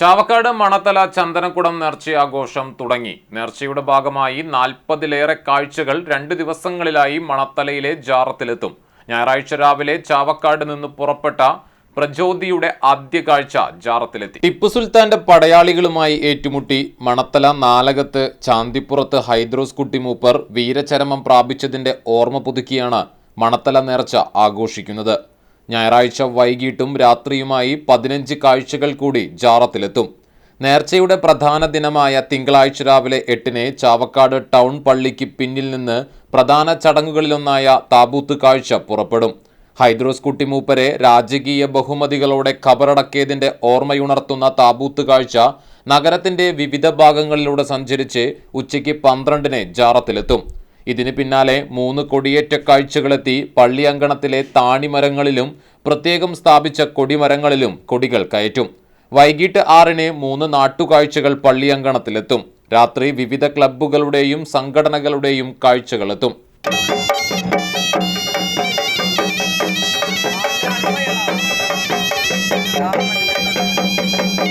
ചാവക്കാട് മണത്തല ചന്ദനക്കുടം നേർച്ചയാഘോഷം തുടങ്ങി. നേർച്ചയുടെ ഭാഗമായി നാൽപ്പതിലേറെ കാഴ്ചകൾ രണ്ട് ദിവസങ്ങളിലായി മണത്തലയിലെ ജാറത്തിലെത്തും. ഞായറാഴ്ച രാവിലെ ചാവക്കാട് നിന്ന് പുറപ്പെട്ട പ്രചോദിയുടെ ആദ്യ കാഴ്ച ജാറത്തിലെത്തി. ടിപ്പു സുൽത്താന്റെ പടയാളികളുമായി ഏറ്റുമുട്ടി മണത്തല നാലകത്ത് ചാന്തിപ്പുറത്ത് ഹൈദ്രോസ് കുട്ടി മൂപ്പർ വീരചരമം പ്രാപിച്ചതിന്റെ ഓർമ്മ പുതുക്കിയാണ് മണത്തല നേർച്ച ആഘോഷിക്കുന്നത്. ഞായറാഴ്ച വൈകിട്ടും രാത്രിയുമായി പതിനഞ്ച് കാഴ്ചകൾ കൂടി ജാറത്തിലെത്തും. നേർച്ചയുടെ പ്രധാന ദിനമായ തിങ്കളാഴ്ച രാവിലെ എട്ടിന് ചാവക്കാട് ടൗൺ പള്ളിക്ക് പിന്നിൽ നിന്ന് പ്രധാന ചടങ്ങുകളിലൊന്നായ താബൂത്ത് കാഴ്ച പുറപ്പെടും. ഹൈദ്രോസ് കുട്ടിമൂപ്പരെ രാജകീയ ബഹുമതികളോടെ ഖബറടക്കിയതിന്റെ ഓർമ്മയുണർത്തുന്ന താബൂത്ത് കാഴ്ച നഗരത്തിന്റെ വിവിധ ഭാഗങ്ങളിലൂടെ സഞ്ചരിച്ച് ഉച്ചയ്ക്ക് പന്ത്രണ്ടിന് ജാറത്തിലെത്തും. ഇതിന് പിന്നാലെ മൂന്ന് കൊടിയേറ്റ കാഴ്ചകളെത്തി പള്ളിയങ്കണത്തിലെ താണിമരങ്ങളിലും പ്രത്യേകം സ്ഥാപിച്ച കൊടിമരങ്ങളിലും കൊടികൾ കയറ്റും. വൈകിട്ട് ആറിന് മൂന്ന് നാട്ടുകാഴ്ചകൾ പള്ളിയങ്കണത്തിലെത്തും. രാത്രി വിവിധ ക്ലബുകളുടെയും സംഘടനകളുടെയും കാഴ്ചകളെത്തും. Thank